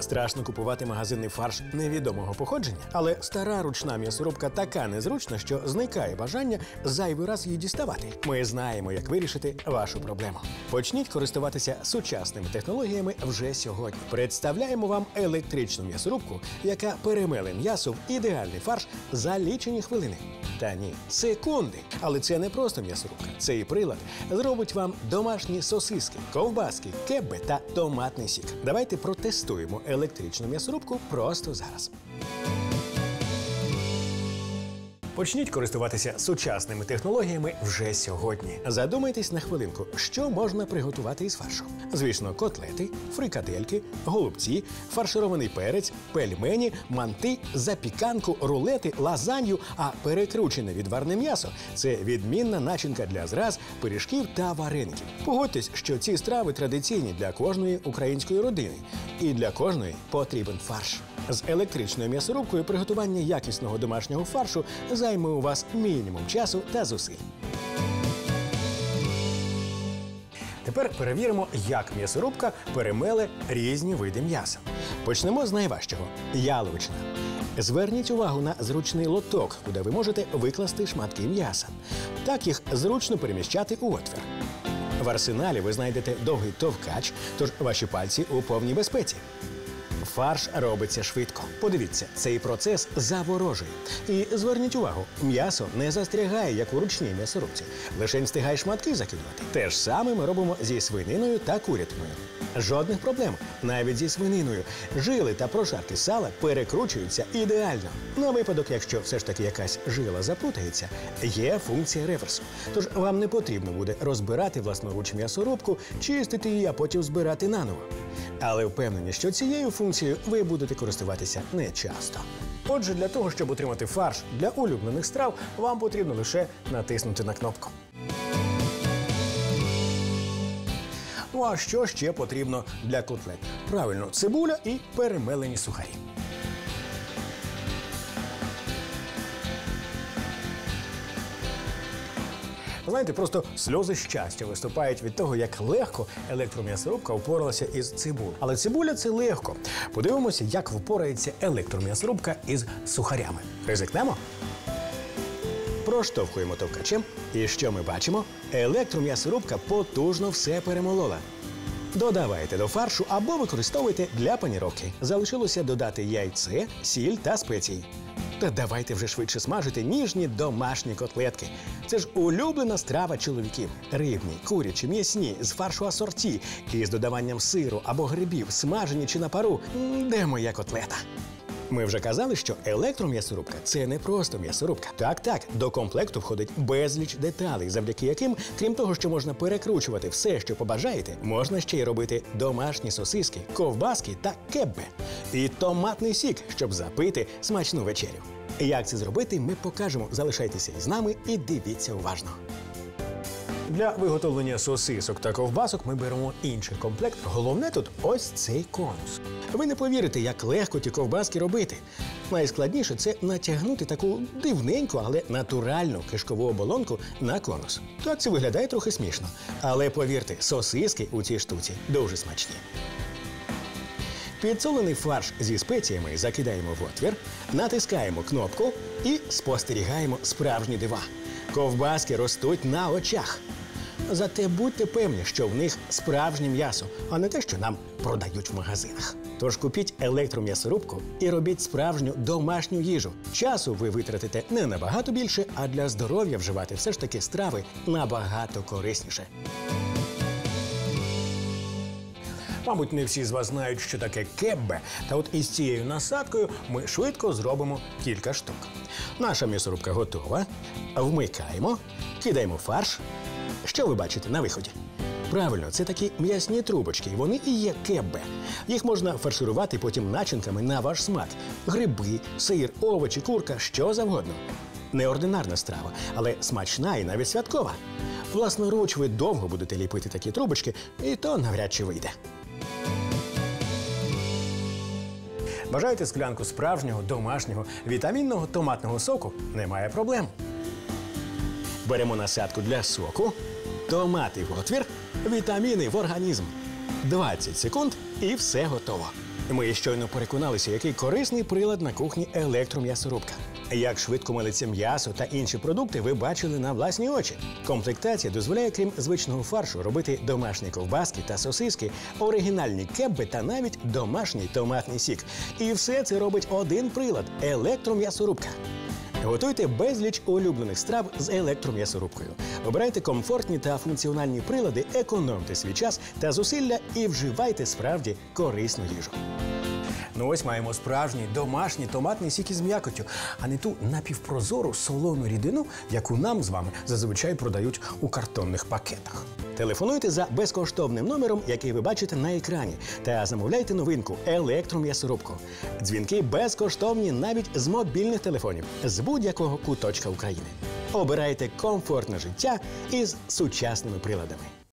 Страшно купувати магазинний фарш невідомого походження, але стара ручна м'ясорубка така незручна, що зникає бажання зайвий раз її діставати. Ми знаємо, як вирішити вашу проблему. Почніть користуватися сучасними технологіями вже сьогодні. Представляємо вам електричну м'ясорубку, яка перемеле м'ясо в ідеальний фарш за лічені хвилини. Та ні, секунди. Але це не просто м'ясорубка. Цей прилад зробить вам домашні сосиски, ковбаски, кебби та томатний сік. Давайте протестуємо електричну м'ясорубку просто зараз. Почніть користуватися сучасними технологіями вже сьогодні. Задумайтесь на хвилинку, що можна приготувати із фаршу. Звісно, котлети, фрикадельки, голубці, фарширований перець, пельмені, манти, запіканку, рулети, лазанью, а перекручене відварне м'ясо це відмінна начинка для зраз, пиріжків та вареників. Погодьтесь, що ці страви традиційні для кожної української родини, і для кожної потрібен фарш. З електричною м'ясорубкою приготування якісного домашнього фаршу займе у вас мінімум часу та зусиль. Тепер перевіримо, як м'ясорубка перемеле різні види м'яса. Почнемо з найважчого яловичина. Зверніть увагу на зручний лоток, куди ви можете викласти шматки м'яса. Так їх зручно переміщати у отвір. В арсеналі ви знайдете довгий товкач, тож ваші пальці у повній безпеці. Фарш робиться швидко. Подивіться, цей процес заворожує. І зверніть увагу, м'ясо не застрягає, як у ручній м'ясорубці. Лише встигає шматки закидувати. Те ж саме ми робимо зі свининою та курятиною. Жодних проблем навіть зі свининою. Жили та прошарки сала перекручуються ідеально. На випадок, якщо все ж таки якась жила заплутається, є функція реверсу. Тож вам не потрібно буде розбирати власноруч м'ясорубку, чистити її, а потім збирати наново. Але впевнені, що цією функцією ви будете користуватися не часто. Отже, для того, щоб отримати фарш для улюблених страв, вам потрібно лише натиснути на кнопку. Ну а що ще потрібно для котлет? Правильно, цибуля і перемелені сухарі. Знаєте, просто сльози щастя виступають від того, як легко електром'ясорубка впоралася із цибулею. Але цибуля це легко. Подивимося, як впорається електром'ясорубка із сухарями. Ризикнемо? Проштовхуємо товкачем. І що ми бачимо? Електром'ясорубка потужно все перемолола. Додавайте до фаршу або використовуйте для паніровки. Залишилося додати яйце, сіль та спеції. Та давайте вже швидше смажити ніжні домашні котлетки. Це ж улюблена страва чоловіків. Рибні, курячі, м'ясні, з фаршу асорті і з додаванням сиру або грибів, смажені чи на пару. Де моя котлета? Ми вже казали, що електром'ясорубка це не просто м'ясорубка. Так, так, до комплекту входить безліч деталей, завдяки яким, крім того, що можна перекручувати все, що побажаєте, можна ще й робити домашні сосиски, ковбаски та кеббе. І томатний сік, щоб запити смачну вечерю. Як це зробити, ми покажемо. Залишайтеся із нами і дивіться уважно. Для виготовлення сосисок та ковбасок ми беремо інший комплект. Головне тут ось цей конус. Ви не повірите, як легко ті ковбаски робити. Найскладніше це натягнути таку дивненьку, але натуральну кишкову оболонку на конус. Так це виглядає трохи смішно. Але повірте, сосиски у цій штуці дуже смачні. Підсолений фарш зі спеціями закидаємо в отвір, натискаємо кнопку і спостерігаємо справжні дива. Ковбаски ростуть на очах. Зате будьте певні, що в них справжнє м'ясо, а не те, що нам продають в магазинах. Тож купіть електром'ясорубку і робіть справжню домашню їжу. Часу ви витратите не набагато більше, а для здоров'я вживати все ж таки страви набагато корисніше. Мабуть, не всі з вас знають, що таке кеббе, та от із цією насадкою ми швидко зробимо кілька штук. Наша м'ясорубка готова. Вмикаємо, кидаємо фарш. Що ви бачите на виході? Правильно, це такі м'ясні трубочки, вони і є кеббе. Їх можна фарширувати потім начинками на ваш смак: гриби, сир, овочі, курка, що завгодно. Неординарна страва, але смачна і навіть святкова. Власноруч ви довго будете ліпити такі трубочки, і то навряд чи вийде. Бажаєте склянку справжнього домашнього вітамінного томатного соку? Немає проблем. Беремо насадку для соку, томати в отвір, вітаміни в організм. 20 секунд і все готово. Ми щойно переконалися, який корисний прилад на кухні електром'ясорубка. Як швидко милиться м'ясо та інші продукти, ви бачили на власні очі. Комплектація дозволяє, крім звичного фаршу, робити домашні ковбаски та сосиски, оригінальні кебби та навіть домашній томатний сік. І все це робить один прилад електром'ясорубка. Готуйте безліч улюблених страв з електром'ясорубкою. Обирайте комфортні та функціональні прилади, економте свій час та зусилля і вживайте справді корисну їжу. Ну ось маємо справжній домашній томатний сік із м'якотю, а не ту напівпрозору солону рідину, яку нам з вами зазвичай продають у картонних пакетах. Телефонуйте за безкоштовним номером, який ви бачите на екрані, та замовляйте новинку електром'ясорубку. Дзвінки безкоштовні навіть з мобільних телефонів з будь-якого куточка України. Обирайте комфортне життя із сучасними приладами.